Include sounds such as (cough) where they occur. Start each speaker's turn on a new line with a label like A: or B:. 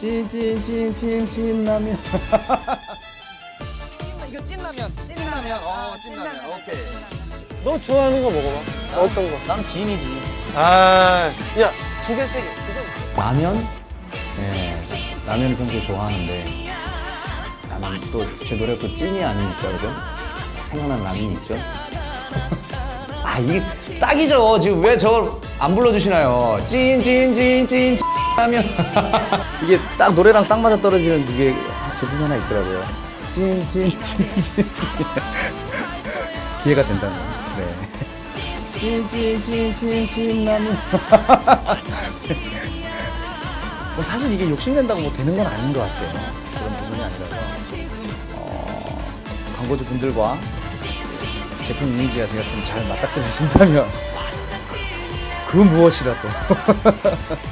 A: 찐찐찐찐 찐 라면.
B: 이거 찐라면. 찐라면. 어, 찐라면. 오케이.
C: 너 좋아하는 거 먹어봐. 어떤 거?
A: 난 진이지.
C: 아, 야, 두 개, 세 개. 두 개.
A: 라면? 네, 라면 평소에 좋아하는데 라면 또 제 노래 또 찐이 아닙니까, 그죠? 생각나는 라면이 있죠? 아 이게 딱이죠. 지금 왜 저걸 안 불러주시나요? 찐찐찐찐 라면. (laughs) 이게 딱 노래랑 딱 맞아 떨어지는 그게 제품 하나 있더라고요. 찐찐찐찐찐 (laughs) 기회가 된다면. 네. 찐찐찐찐찐 라면. (laughs) 뭐 사실 이게 욕심낸다고 뭐 되는 건 아닌 것 같아요. 그런 부분이 아니라서 어, 광고주 분들과 제품 이미지가 제가 좀 잘 맞닥뜨리신다면 그 무엇이라도 (laughs)